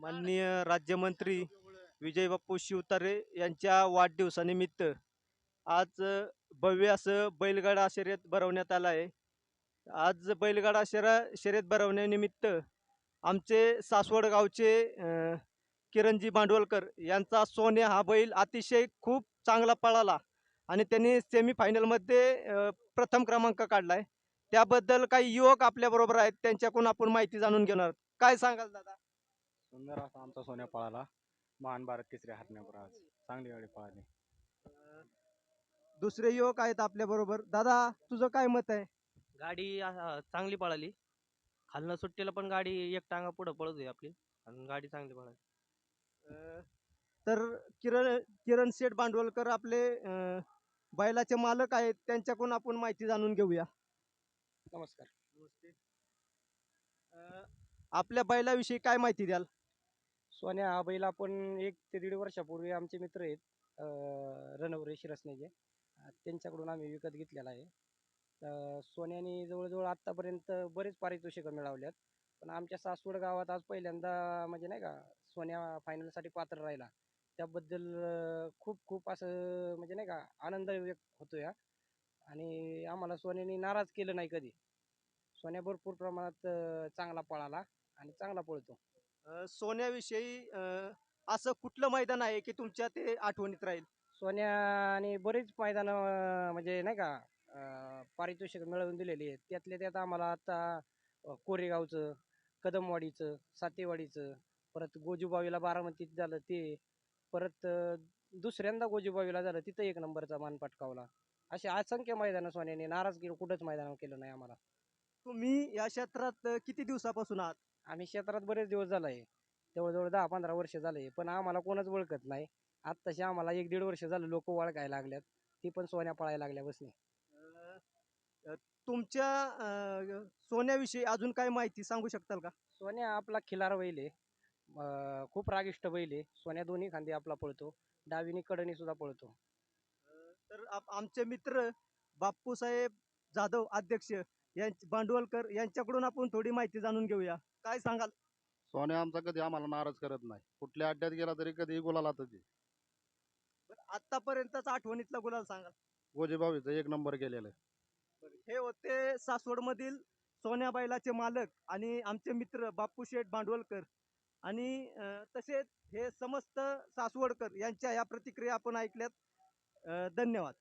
माननीय राज्यमंत्री विजय बाप्पू शिवतारे यांच्या वाढदिवसानिमित्त आज भव्य असं बैलगाडा शर्यत भरवण्यात आलं आहे. आज बैलगाडा शरा शर्यत भरवण्यानिमित्त आमचे सासवड गावचे किरणजी भांडवलकर यांचा सोन्या हा बैल अतिशय खूप चांगला पळाला आणि त्यांनी सेमीफायनलमध्ये प्रथम क्रमांक काढला आहे. त्याबद्दल काही युवक आपल्याबरोबर आहेत त्यांच्याकडून आपण माहिती जाणून घेणार. काय सांगाल दादा? सुंदर असा आमचा सोन्या पळाला. महान भारत केसरी हरण्यावर आज. चांगली गाडी पळाली. दुसरे युवक आहेत आपल्या बरोबर. दादा तुझं काय मत आहे? गाडी अ, चांगली पळाली. खालनं सुट्टीला पण गाडी एक टांगा पुढं पळत होती आपली. आणि गाडी चांगली पळाली. अं, तर किरण किरण शेठ भांडवलकर आपले अं, बैलाचे मालक आहेत. त्यांच्याकडून आपण माहिती जाणून घेऊया. नमस्कार. आपल्या बैलाविषयी काय माहिती द्याल? सोन्या हा बैल आपण एक ते दीड वर्षापूर्वी आमचे मित्र आहेत अं, रणवरे शिरसनेचे. अं, त्यांच्याकडून आम्ही विकत घेतलेला आहे. अं, सोन्याने जवळजवळ आत्तापर्यंत बरेच पारितोषिकं मिळवल्यात. पण आमच्या सासवड गावात आज पहिल्यांदा म्हणजे नाही का सोन्या फायनलसाठी पात्र राहिला. त्याबद्दल अं, खूप खूप असं म्हणजे नाही का आनंद व्यक्त होतो या आणि आम्हाला सोन्याने नाराज केलं नाही कधी. सोन्या भरपूर प्रमाणात अं, चांगला पळाला आणि चांगला पळतो. सोन्याविषयी असं कुठलं मैदान आहे की तुमच्या ते आठवणीत राहील? सोन्याने बरीच मैदानं म्हणजे नाही का अं, पारितोषिक मिळवून दिलेली आहेत. त्यातल्या त्यात आम्हाला आता अं, कोरेगावचं कदमवाडीचं सातेवाडीचं परत गोजूबावीला बारामतीत झालं ते परत अं, दुसऱ्यांदा गोजूबावीला झालं तिथं एक नंबरचा मान पटकावला असे असंख्य मैदानं सोन्याने नाराज केलं कुठंच मैदान केलं नाही आम्हाला. तुम्ही या क्षेत्रात किती दिवसापासून आहात? आम्ही क्षेत्रात बरेच दिवस झालं आहे जवळजवळ दहा पंधरा वर्ष झाले पण आम्हाला कोणच ओळखत नाही. आत्ताशी आम्हाला एक दीड वर्ष झालं लोक ओळखायला लागल्यात. ती पण सोन्या पळायला लागल्या बसने अं, तुमच्या अं, सोन्याविषयी अजून काय माहिती सांगू शकताल का? सोन्या आपला खिलार बैल आहे. अं, खूप रागिष्ट बैल आहे. सोन्या दोन्ही खांदे आपला पळतो. डावीनी कडनी सुद्धा पळतो. तर आप- आमचे मित्र बाप्पूसाहेब जाधव अध्यक्ष यांच भांडवलकर यांच्याकडून आपण थोडी माहिती जाणून घेऊया. काय सांगाल? सोन्या आमचा कधी आम्हाला नाराज करत नाही. कुठल्या अड्ड्यात गेला तरी कधी गुलाला त्याची बरं, आतापर्यंतच आठवणीतला गुलाल सांगाल. गोजेबावीचं एक नंबर आहे हे होते सासवड मधील सोन्या बैलाचे मालक आणि आमचे मित्र बाप्पू शेठ भांडवलकर. आणि अं, तसेच हे समस्त सासवडकर यांच्या या प्रतिक्रिया आपण ऐकल्यात. अं, धन्यवाद.